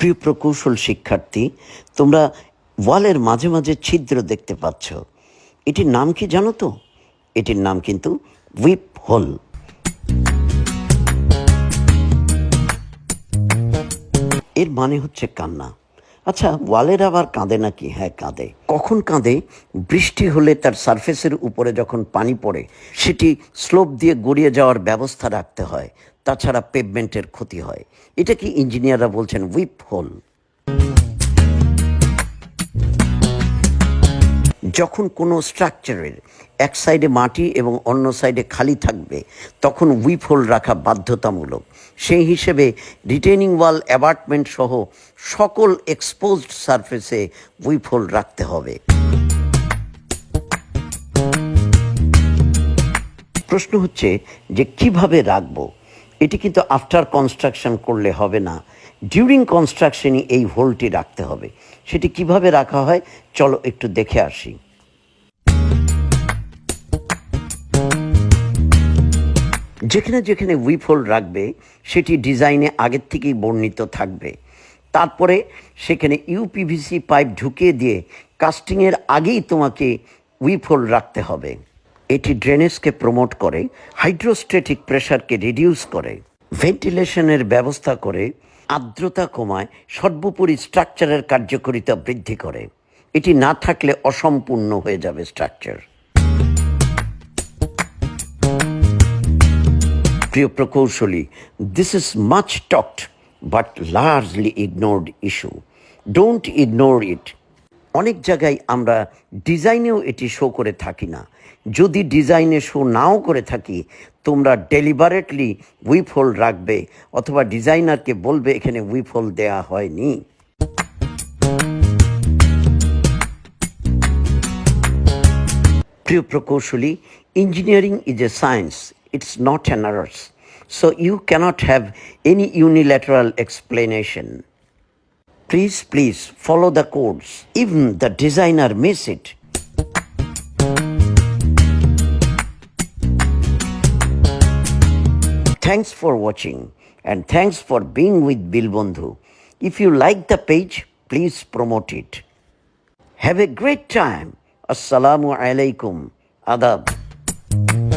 প্রিয় প্রকৌশল শিক্ষার্থী, তোমরা ওয়ালের মাঝে মাঝে ছিদ্র দেখতে পাচ্ছ। এটির নাম কি জানো তো? এটির নাম কিন্তু উইপ হোল। এর মানে হচ্ছে কান্না। আচ্ছা ওয়ালের আবার কাঁদে নাকি? হ্যাঁ কাঁদে। কখন কাঁদে? বৃষ্টি হলে তার সারফেসের উপরে যখন পানি পড়ে, সেটি স্লোপ দিয়ে গড়িয়ে যাওয়ার ব্যবস্থা রাখতে হয়। তাছাড়া পেভমেন্টের ক্ষতি হয়। এটা কি ইঞ্জিনিয়াররা বলছেন? উইপ হোল যখন কোনো স্ট্রাকচারের এক সাইডে মাটি এবং অন্য সাইডে খালি থাকবে, তখন উইপ হোল রাখা বাধ্যতামূলক। সেই হিসেবে রিটেনিং ওয়াল অ্যাপার্টমেন্ট সহ সকল এক্সপোজড সারফেসে উইপ হোল রাখতে হবে। প্রশ্ন হচ্ছে যে কীভাবে রাখব? এটি কিন্তু আফটার কনস্ট্রাকশন করলে হবে না। ডিউরিং কনস্ট্রাকশনই এই হোলটি রাখতে হবে। সেটি কীভাবে রাখা হয়? চলো একটু দেখে আসি। যেখানে যেখানে উইপ হোল রাখবে, সেটি ডিজাইনে আগের থেকেই বর্ণিত থাকবে। তারপরে সেখানে ইউপিভিসি পাইপ ঢুকিয়ে দিয়ে কাস্টিংয়ের আগেই তোমাকে উইপ হোল রাখতে হবে। এটি ড্রেনেজকে প্রমোট করে হাইড্রোস্ট্যাটিক প্রেশারকে রিডিউস করে ভেন্টিলেশনের ব্যবস্থা করে, আর্দ্রতা কমায়, সর্বোপরি স্ট্রাকচারের কার্যকারিতা বৃদ্ধি করে। এটি না থাকলে অসম্পূর্ণ হয়ে যাবে স্ট্রাকচার প্রিয় প্রকৌশলী this is much talked but largely ignored issue don't ignore it অনেক জায়গায় আমরা ডিজাইনেও এটি শো করে থাকি না। যদি ডিজাইনে শো নাও করে থাকি, তোমরা ডেলিবারেটলি উইপ হোল রাখবে, অথবা ডিজাইনারকে বলবে, এখানে উইপ হোল দেওয়া হয়নি। প্রিয় প্রকৌশলী engineering is a science It's not an error. So you cannot have any unilateral explanation. Please, please follow the codes. Even the designer miss it. Thanks for watching and thanks for being with Bilbondhu. If you like the page, please promote it. Have a great time. Assalamu alaikum. Adab.